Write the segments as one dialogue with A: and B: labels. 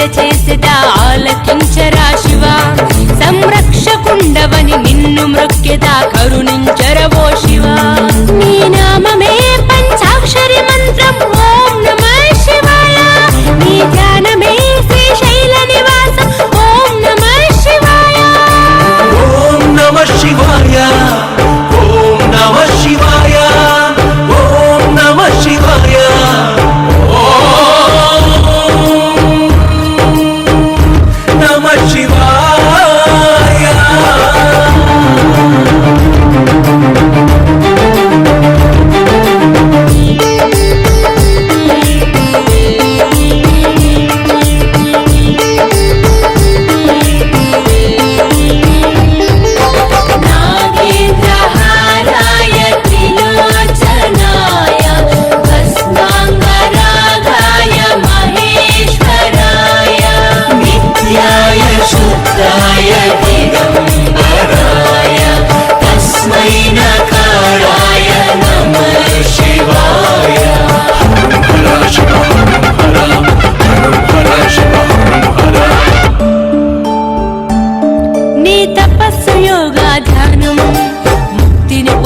A: చేసేదా? ఆలకించరా శివ?
B: సంరక్షకుండవని నిన్ను మృక్కెదా? కరుణించరవో శివ?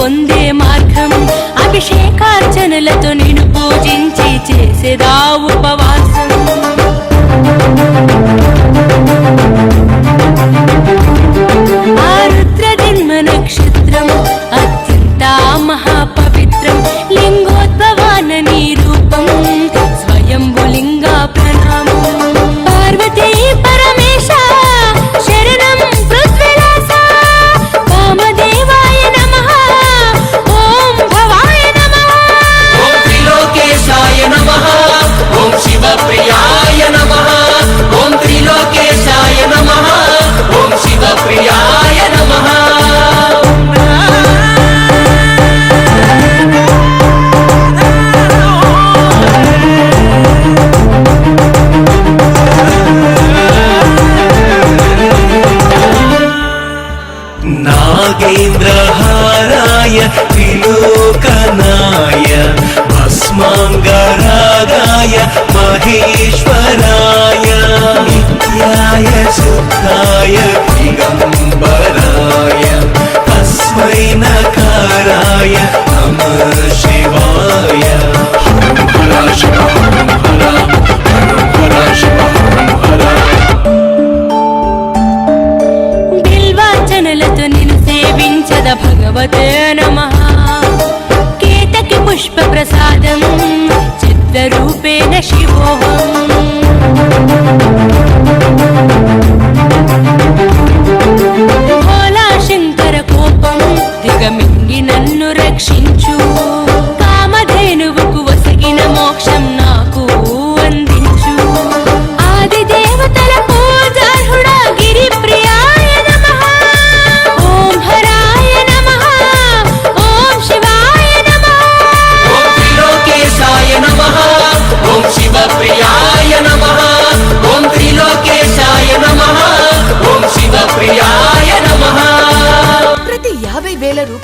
B: పొందే మార్గం. అభిషేకార్చనలతో నిన్ను పూజించి చేసేదా
A: ఉపవా पाद भगवते नमः
C: केतकपुष्पप्रसादं चित्तरूपेण शिवोऽहम्